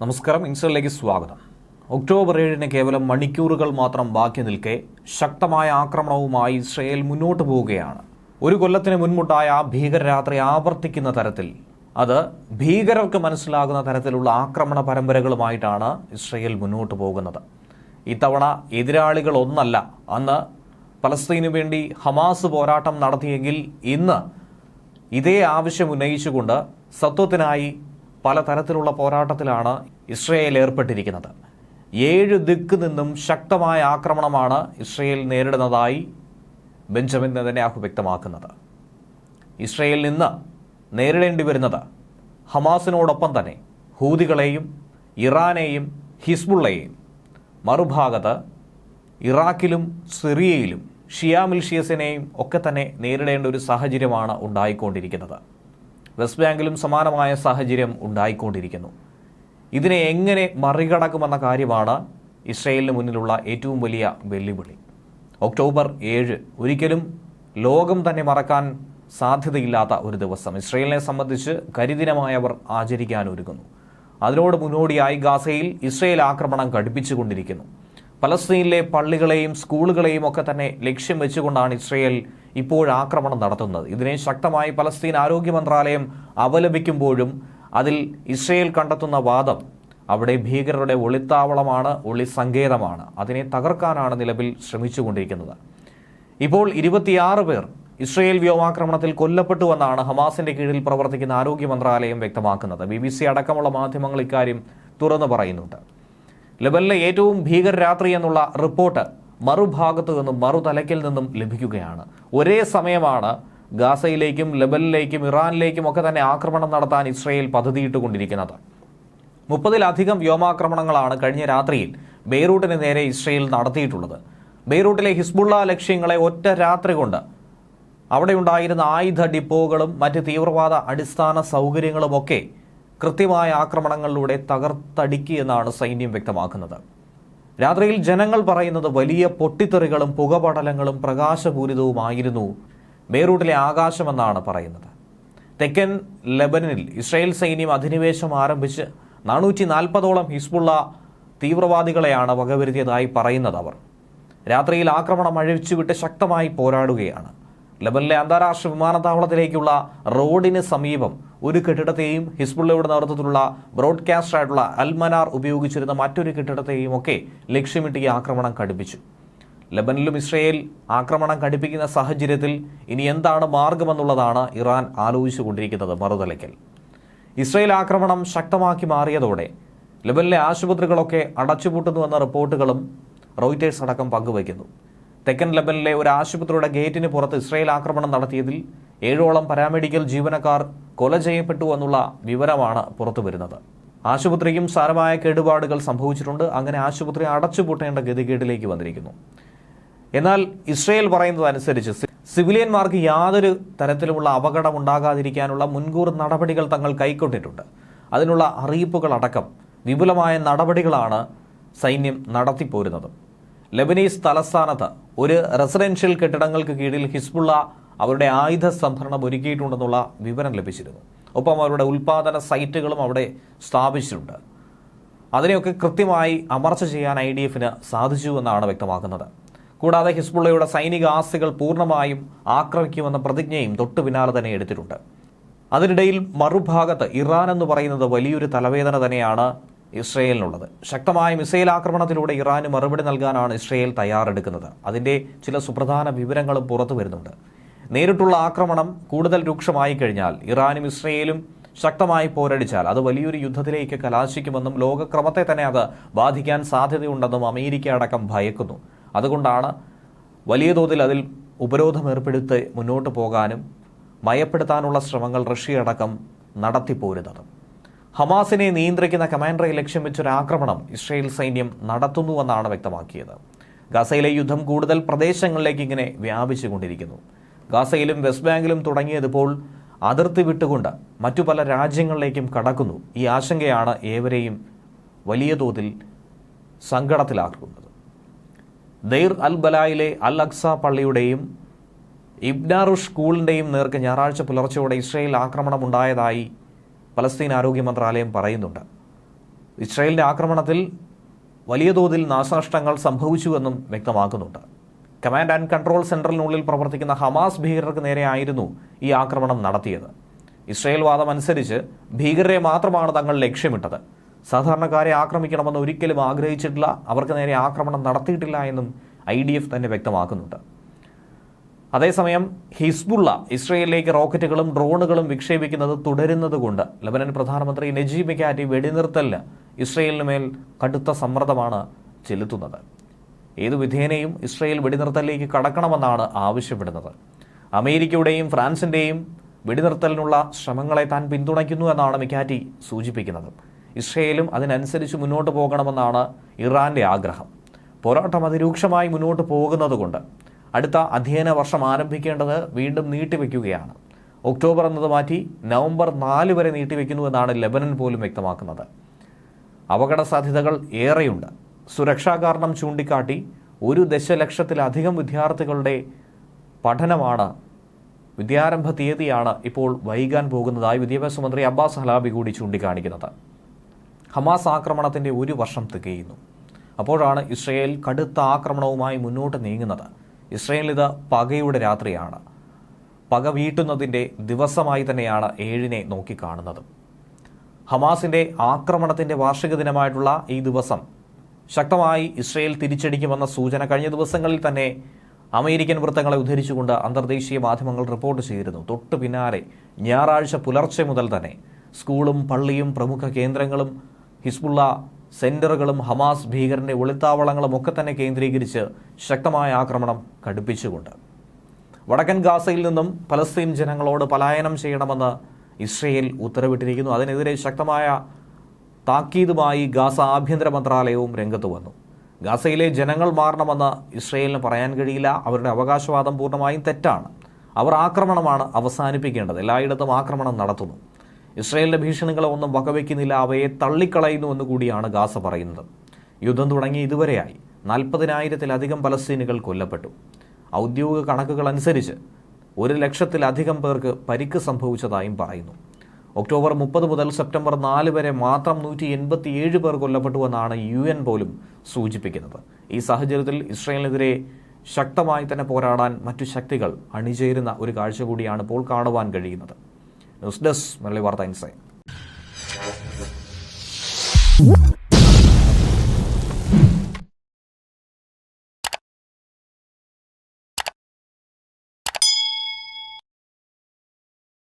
നമസ്കാരം ഇൻസ്റ്റിലേക്ക് സ്വാഗതം. ഒക്ടോബർ ഏഴിന് കേവലം മണിക്കൂറുകൾ മാത്രം ബാക്കി നിൽക്കെ ശക്തമായ ആക്രമണവുമായി ഇസ്രയേൽ മുന്നോട്ട് പോവുകയാണ്. ഒരു കൊല്ലത്തിന് മുൻമുട്ടായ ഭീകരരാത്രി ആവർത്തിക്കുന്ന തരത്തിൽ അത് ഭീകരർക്ക് മനസ്സിലാകുന്ന തരത്തിലുള്ള ആക്രമണ പരമ്പരകളുമായിട്ടാണ് ഇസ്രയേൽ മുന്നോട്ട് പോകുന്നത്. ഇത്തവണ എതിരാളികൾ ഒന്നല്ല അന്ന് പലസ്തീനു വേണ്ടി ഹമാസ് പോരാട്ടം നടത്തിയെങ്കിൽ ഇന്ന് ഇതേ ആവശ്യം ഉന്നയിച്ചുകൊണ്ട് സത്വത്തിനായി പലതരത്തിലുള്ള പോരാട്ടത്തിലാണ് ഇസ്രയേൽ ഏർപ്പെട്ടിരിക്കുന്നത്. ഏഴ് ദിക്ക് നിന്നും ശക്തമായ ആക്രമണമാണ് ഇസ്രയേൽ നേരിടുന്നതായി ബെഞ്ചമിൻ നെതന്യാഹു വ്യക്തമാക്കുന്നത്. ഇസ്രയേലിൽ നിന്ന് നേരിടേണ്ടി വരുന്നത് ഹമാസിനോടൊപ്പം തന്നെ ഹൂതികളെയും ഇറാനെയും ഹിസ്ബുള്ളയെയും. മറുഭാഗത്ത് ഇറാഖിലും സിറിയയിലും ഷിയാ മിൽഷിയസിനെയും ഒക്കെ തന്നെ നേരിടേണ്ട ഒരു സാഹചര്യമാണ് ഉണ്ടായിക്കൊണ്ടിരിക്കുന്നത്. വെസ്റ്റ് ബാങ്കിലും സമാനമായ സാഹചര്യം ഉണ്ടായിക്കൊണ്ടിരിക്കുന്നു. ഇതിനെ എങ്ങനെ മറികടക്കുമെന്ന കാര്യമാണ് ഇസ്രയേലിന് മുന്നിലുള്ള ഏറ്റവും വലിയ വെല്ലുവിളി. ഒക്ടോബർ ഏഴ് ഒരിക്കലും ലോകം തന്നെ മറക്കാൻ സാധ്യതയില്ലാത്ത ഒരു ദിവസം. ഇസ്രയേലിനെ സംബന്ധിച്ച് കരിദിനമായവർ അവർ ആചരിക്കാൻ ഒരുങ്ങുന്നു. അതിനോട് മുന്നോടിയായി ഗാസയിൽ ഇസ്രയേൽ ആക്രമണം ഘടിപ്പിച്ചുകൊണ്ടിരിക്കുന്നു. പലസ്തീനിലെ പള്ളികളെയും സ്കൂളുകളെയും ഒക്കെ തന്നെ ലക്ഷ്യം വെച്ചുകൊണ്ടാണ് ഇസ്രയേൽ ഇപ്പോഴാക്രമണം നടത്തുന്നത്. ഇതിനെ ശക്തമായി പലസ്തീൻ ആരോഗ്യ മന്ത്രാലയം അപലപിക്കുമ്പോഴും അതിൽ ഇസ്രയേൽ കണ്ടെത്തുന്ന വാദം അവിടെ ഭീകരരുടെ ഒളിത്താവളമാണ് ഒളി സങ്കേതമാണ് അതിനെ തകർക്കാനാണ് നിലവിൽ ശ്രമിച്ചുകൊണ്ടിരിക്കുന്നത്. ഇപ്പോൾ ഇരുപത്തിയാറ് പേർ ഇസ്രയേൽ വ്യോമാക്രമണത്തിൽ കൊല്ലപ്പെട്ടുവെന്നാണ് ഹമാസിന്റെ കീഴിൽ പ്രവർത്തിക്കുന്ന ആരോഗ്യ മന്ത്രാലയം വ്യക്തമാക്കുന്നത്. ബി ബി സി അടക്കമുള്ള മാധ്യമങ്ങൾ ഇക്കാര്യം തുറന്നു പറയുന്നുണ്ട്. ലെബനിലെ ഏറ്റവും ഭീകര രാത്രി എന്നുള്ള റിപ്പോർട്ട് മറുഭാഗത്തു നിന്നും മറുതലയ്ക്കിൽ നിന്നും ലഭിക്കുകയാണ്. ഒരേ സമയമാണ് ഗാസയിലേക്കും ലെബനിലേക്കും ഇറാനിലേക്കും ഒക്കെ തന്നെ ആക്രമണം നടത്താൻ ഇസ്രയേൽ പദ്ധതിയിട്ടുകൊണ്ടിരിക്കുന്നത്. മുപ്പതിലധികം വ്യോമാക്രമണങ്ങളാണ് കഴിഞ്ഞ രാത്രിയിൽ ബെയ്റൂട്ടിന് നേരെ ഇസ്രയേൽ നടത്തിയിട്ടുള്ളത്. ബെയ്റൂട്ടിലെ ഹിസ്ബുള്ള ലക്ഷ്യങ്ങളെ ഒറ്റ രാത്രി കൊണ്ട് അവിടെയുണ്ടായിരുന്ന ആയുധ ഡിപ്പോകളും മറ്റ് തീവ്രവാദ അടിസ്ഥാന സൗകര്യങ്ങളുമൊക്കെ കൃത്യമായ ആക്രമണങ്ങളിലൂടെ തകർത്തടിക്കുകയെന്നാണ് സൈന്യം വ്യക്തമാക്കുന്നത്. രാത്രിയിൽ ജനങ്ങൾ പറയുന്നത് വലിയ പൊട്ടിത്തെറികളും പുകപടലങ്ങളും പ്രകാശപൂരിതവുമായിരുന്നു ബെയ്റൂട്ടിലെ ആകാശമെന്നാണ് പറയുന്നത്. തെക്കൻ ലെബനിൽ ഇസ്രായേൽ സൈന്യം അധിനിവേശം ആരംഭിച്ച് നാനൂറ്റി നാൽപ്പതോളം ഹിസ്ബുള്ള തീവ്രവാദികളെയാണ് വകവരുത്തിയതായി പറയുന്നത് അവർ. രാത്രിയിൽ ആക്രമണം അഴിച്ചുവിട്ട് ശക്തമായി പോരാടുകയാണ്. ലബനിലെ അന്താരാഷ്ട്ര വിമാനത്താവളത്തിലേക്കുള്ള റോഡിന് സമീപം ഒരു കെട്ടിടത്തെയും ഹിസ്ബുള്ളയുടെ നേതൃത്വത്തിലുള്ള ബ്രോഡ്കാസ്റ്റർ ആയിട്ടുള്ള അൽമനാർ ഉപയോഗിച്ചിരുന്ന മറ്റൊരു കെട്ടിടത്തെയും ഒക്കെ ലക്ഷ്യമിട്ട് ഈ ആക്രമണം ഘടിപ്പിച്ചു. ലബനിലും ഇസ്രയേൽ ആക്രമണം ഘടിപ്പിക്കുന്ന സാഹചര്യത്തിൽ ഇനി എന്താണ് മാർഗമെന്നുള്ളതാണ് ഇറാൻ ആലോചിച്ചുകൊണ്ടിരിക്കുന്നത് മറുതലയ്ക്കൽ. ഇസ്രയേൽ ആക്രമണം ശക്തമാക്കി മാറിയതോടെ ലബനിലെ ആശുപത്രികളൊക്കെ അടച്ചുപൂട്ടുന്നുവെന്ന റിപ്പോർട്ടുകളും റോയിറ്റേഴ്സ് അടക്കം പങ്കുവയ്ക്കുന്നു. തെക്കൻ ലബനിലെ ഒരു ആശുപത്രിയുടെ ഗേറ്റിന് പുറത്ത് ഇസ്രയേൽ ആക്രമണം നടത്തിയതിൽ ഏഴോളം പാരാമെഡിക്കൽ ജീവനക്കാർ കൊല ചെയ്യപ്പെട്ടു എന്നുള്ള വിവരമാണ് പുറത്തുവരുന്നത്. ആശുപത്രിക്കും സാരമായ കേടുപാടുകൾ സംഭവിച്ചിട്ടുണ്ട്. അങ്ങനെ ആശുപത്രി അടച്ചുപൂട്ടേണ്ട ഗതികേടിലേക്ക് വന്നിരിക്കുന്നു. എന്നാൽ ഇസ്രയേൽ പറയുന്നതനുസരിച്ച് സിവിലിയന്മാർക്ക് യാതൊരു തരത്തിലുമുള്ള അപകടം ഉണ്ടാകാതിരിക്കാനുള്ള മുൻകൂർ നടപടികൾ തങ്ങൾ കൈക്കൊണ്ടിട്ടുണ്ട്. അതിനുള്ള അറിയിപ്പുകൾ അടക്കം വിപുലമായ നടപടികളാണ് സൈന്യം നടത്തിപ്പോരുന്നത്. ലെബനീസ് തലസ്ഥാനത്ത് ഒരു റെസിഡൻഷ്യൽ കെട്ടിടങ്ങൾക്ക് കീഴിൽ ഹിസ്ബുള്ള അവരുടെ ആയുധ സംഭരണം ഒരുക്കിയിട്ടുണ്ടെന്നുള്ള വിവരം ലഭിച്ചിരുന്നു. ഒപ്പം അവരുടെ ഉൽപാദന സൈറ്റുകളും അവിടെ സ്ഥാപിച്ചിട്ടുണ്ട്. അതിനെയൊക്കെ കൃത്യമായി അമർച്ച ചെയ്യാൻ ഐ ഡി എഫിന് സാധിച്ചു എന്നാണ് വ്യക്തമാക്കുന്നത്. കൂടാതെ ഹിസ്ബുള്ളയുടെ സൈനിക ആസ്തികൾ പൂർണമായും ആക്രമിക്കുമെന്ന പ്രതിജ്ഞയും തൊട്ടു പിന്നാലെ തന്നെ എടുത്തിട്ടുണ്ട്. അതിനിടയിൽ മറുഭാഗത്ത് ഇറാൻ എന്ന് പറയുന്നത് വലിയൊരു തലവേദന തന്നെയാണ് ഇസ്രയേലിനുള്ളത്. ശക്തമായ മിസൈൽ ആക്രമണത്തിലൂടെ ഇറാന് മറുപടി നൽകാനാണ് ഇസ്രയേൽ തയ്യാറെടുക്കുന്നത്. അതിന്റെ ചില സുപ്രധാന വിവരങ്ങളും പുറത്തു വരുന്നുണ്ട്. നേരിട്ടുള്ള ആക്രമണം കൂടുതൽ രൂക്ഷമായി കഴിഞ്ഞാൽ ഇറാനും ഇസ്രയേലും ശക്തമായി പോരടിച്ചാൽ അത് വലിയൊരു യുദ്ധത്തിലേക്ക് കലാശിക്കുമെന്നും ലോകക്രമത്തെ തന്നെ അത് ബാധിക്കാൻ സാധ്യതയുണ്ടെന്നും അമേരിക്ക അടക്കം ഭയക്കുന്നു. അതുകൊണ്ടാണ് വലിയ തോതിൽ അതിൽ ഉപരോധം ഏർപ്പെടുത്തി മുന്നോട്ട് പോകാനും മയപ്പെടുത്താനുള്ള ശ്രമങ്ങൾ റഷ്യ അടക്കം നടത്തിപ്പോരുന്നത്. ഹമാസിനെ നിയന്ത്രിക്കുന്ന കമാൻഡറെ ലക്ഷ്യം വെച്ചൊരു ആക്രമണം ഇസ്രയേൽ സൈന്യം നടത്തുന്നുവെന്നാണ് വ്യക്തമാക്കിയത്. ഗാസയിലെ യുദ്ധം കൂടുതൽ പ്രദേശങ്ങളിലേക്ക് ഇങ്ങനെ വ്യാപിച്ചുകൊണ്ടിരിക്കുന്നു. ഗാസയിലും വെസ്റ്റ് ബാങ്കിലും തുടങ്ങിയതിപ്പോൾ അതിർത്തി വിട്ടുകൊണ്ട് മറ്റു പല രാജ്യങ്ങളിലേക്കും കടക്കുന്നു. ഈ ആശങ്കയാണ് ഏവരെയും വലിയ തോതിൽ സങ്കടത്തിലാക്കുന്നത്. ദൈർ അൽ ബലായിലെ അൽ അക്സ പള്ളിയുടെയും ഇബ്നാറു സ്കൂളിന്റെയും നേർക്ക് ഞായറാഴ്ച പുലർച്ചെയോടെ ഇസ്രയേൽ ആക്രമണം ഉണ്ടായതായി പലസ്തീൻ ആരോഗ്യ മന്ത്രാലയം പറയുന്നുണ്ട്. ഇസ്രായേലിന്റെ ആക്രമണത്തിൽ വലിയ തോതിൽ നാശനഷ്ടങ്ങൾ സംഭവിച്ചുവെന്നും വ്യക്തമാക്കുന്നുണ്ട്. കമാൻഡ് ആൻഡ് കൺട്രോൾ സെന്ററിനുള്ളിൽ പ്രവർത്തിക്കുന്ന ഹമാസ് ഭീകരർക്ക് നേരെയായിരുന്നു ഈ ആക്രമണം നടത്തിയത്. ഇസ്രായേൽ വാദം അനുസരിച്ച് ഭീകരരെ മാത്രമാണ് തങ്ങൾ ലക്ഷ്യമിട്ടത്. സാധാരണക്കാരെ ആക്രമിക്കണമെന്ന് ഒരിക്കലും ആഗ്രഹിച്ചിട്ടില്ല അവർക്ക് നേരെ ആക്രമണം നടത്തിയിട്ടില്ല എന്നും ഐ തന്നെ വ്യക്തമാക്കുന്നുണ്ട്. അതേസമയം ഹിസ്ബുള്ള ഇസ്രയേലിലേക്ക് റോക്കറ്റുകളും ഡ്രോണുകളും വിക്ഷേപിക്കുന്നത് തുടരുന്നതുകൊണ്ട് ലബനൻ പ്രധാനമന്ത്രി നജീബ് മിക്കാറ്റി വെടിനിർത്തലിന് ഇസ്രയേലിന് മേൽ കടുത്ത സമ്മർദ്ദമാണ് ചെലുത്തുന്നത്. ഏതു വിധേനയും ഇസ്രയേൽ വെടിനിർത്തലിലേക്ക് കടക്കണമെന്നാണ് ആവശ്യപ്പെടുന്നത്. അമേരിക്കയുടെയും ഫ്രാൻസിന്റെയും വെടിനിർത്തലിനുള്ള ശ്രമങ്ങളെ താൻ പിന്തുണയ്ക്കുന്നു എന്നാണ് മിക്കാറ്റി സൂചിപ്പിക്കുന്നത്. ഇസ്രയേലും അതിനനുസരിച്ച് മുന്നോട്ട് പോകണമെന്നാണ് ഇറാന്റെ ആഗ്രഹം. പോരാട്ടം അതിരൂക്ഷമായി മുന്നോട്ട് പോകുന്നതുകൊണ്ട് അടുത്ത അധ്യയന വർഷം ആരംഭിക്കേണ്ടത് വീണ്ടും നീട്ടിവെക്കുകയാണ്. ഒക്ടോബർ എന്നത് മാറ്റി നവംബർ നാല് വരെ നീട്ടിവെക്കുന്നുവെന്നാണ് ലെബനൻ പോലും വ്യക്തമാക്കുന്നത്. അപകട സാധ്യതകൾ ഏറെയുണ്ട്. സുരക്ഷാ കാരണം ചൂണ്ടിക്കാട്ടി ഒരു ദശലക്ഷത്തിലധികം വിദ്യാർത്ഥികളുടെ പഠനമാണ് വിദ്യാരംഭ തീയതിയാണ് ഇപ്പോൾ വൈകാൻ പോകുന്നതായി വിദ്യാഭ്യാസ മന്ത്രി അബ്ബാസ് ഹലാബി കൂടി ചൂണ്ടിക്കാണിക്കുന്നത്. ഹമാസ് ആക്രമണത്തിന്റെ ഒരു വർഷം തികയുന്നു. അപ്പോഴാണ് ഇസ്രയേൽ കടുത്ത ആക്രമണവുമായി മുന്നോട്ട് നീങ്ങുന്നത്. ഇസ്രയേൽ ഇത് പകയുടെ രാത്രിയാണ്. പക വീട്ടുന്നതിന്റെ ദിവസമായി തന്നെയാണ് ഏഴിനെ നോക്കിക്കാണുന്നത്. ഹമാസിന്റെ ആക്രമണത്തിന്റെ വാർഷിക ദിനമായിട്ടുള്ള ഈ ദിവസം ശക്തമായി ഇസ്രയേൽ തിരിച്ചടിക്കുമെന്ന സൂചന കഴിഞ്ഞ ദിവസങ്ങളിൽ തന്നെ അമേരിക്കൻ വൃത്തങ്ങളെ ഉദ്ധരിച്ചുകൊണ്ട് അന്തർദേശീയ മാധ്യമങ്ങൾ റിപ്പോർട്ട് ചെയ്തിരുന്നു. തൊട്ടു പിന്നാലെ ഞായറാഴ്ച പുലർച്ചെ മുതൽ തന്നെ സ്കൂളും പള്ളിയും പ്രമുഖ കേന്ദ്രങ്ങളും ഹിസ്ബുള്ള സെന്ററുകളും ഹമാസ് ഭീകരന്റെ ഒളിത്താവളങ്ങളും ഒക്കെ തന്നെ കേന്ദ്രീകരിച്ച് ശക്തമായ ആക്രമണം കടുപ്പിച്ചുകൊണ്ട്. വടക്കൻ ഗാസയിൽ നിന്നും പലസ്തീൻ ജനങ്ങളോട് പലായനം ചെയ്യണമെന്ന് ഇസ്രയേൽ ഉത്തരവിട്ടിരിക്കുന്നു. അതിനെതിരെ ശക്തമായ താക്കീതുമായി ഗാസ ആഭ്യന്തര മന്ത്രാലയവും രംഗത്ത് വന്നു. ഗാസയിലെ ജനങ്ങൾ മാറണമെന്ന് ഇസ്രയേലിന് പറയാൻ കഴിയില്ല. അവരുടെ അവകാശവാദം പൂർണമായും തെറ്റാണ്. അവർ ആക്രമണമാണ് അവസാനിപ്പിക്കേണ്ടത്. എല്ലായിടത്തും ആക്രമണം നടത്തുന്നു. ഇസ്രയേലിന്റെ ഭീഷണികളെ ഒന്നും വകവയ്ക്കുന്നില്ല അവയെ തള്ളിക്കളയുന്നു എന്ന് കൂടിയാണ് ഗാസ പറയുന്നത്. യുദ്ധം തുടങ്ങി ഇതുവരെയായി നാൽപ്പതിനായിരത്തിലധികം പലസ്തീനുകൾ കൊല്ലപ്പെട്ടു. ഔദ്യോഗിക കണക്കുകൾ അനുസരിച്ച് ഒരു ലക്ഷത്തിലധികം പേർക്ക് പരിക്ക് സംഭവിച്ചതായും പറയുന്നു. ഒക്ടോബർ മുപ്പത് മുതൽ സെപ്റ്റംബർ നാല് വരെ മാത്രം നൂറ്റി എൺപത്തിയേഴ് പേർ കൊല്ലപ്പെട്ടുവെന്നാണ് യു എൻ പോലും സൂചിപ്പിക്കുന്നത്. ഈ സാഹചര്യത്തിൽ ഇസ്രയേലിനെതിരെ ശക്തമായി തന്നെ പോരാടാൻ മറ്റു ശക്തികൾ അണിചേരുന്ന ഒരു കാഴ്ച കൂടിയാണ് ഇപ്പോൾ കാണുവാൻ കഴിയുന്നത്. ന്യൂസ് ഡെസ്ക് മലയാളി വാർത്ത ഇൻസൈറ്റ്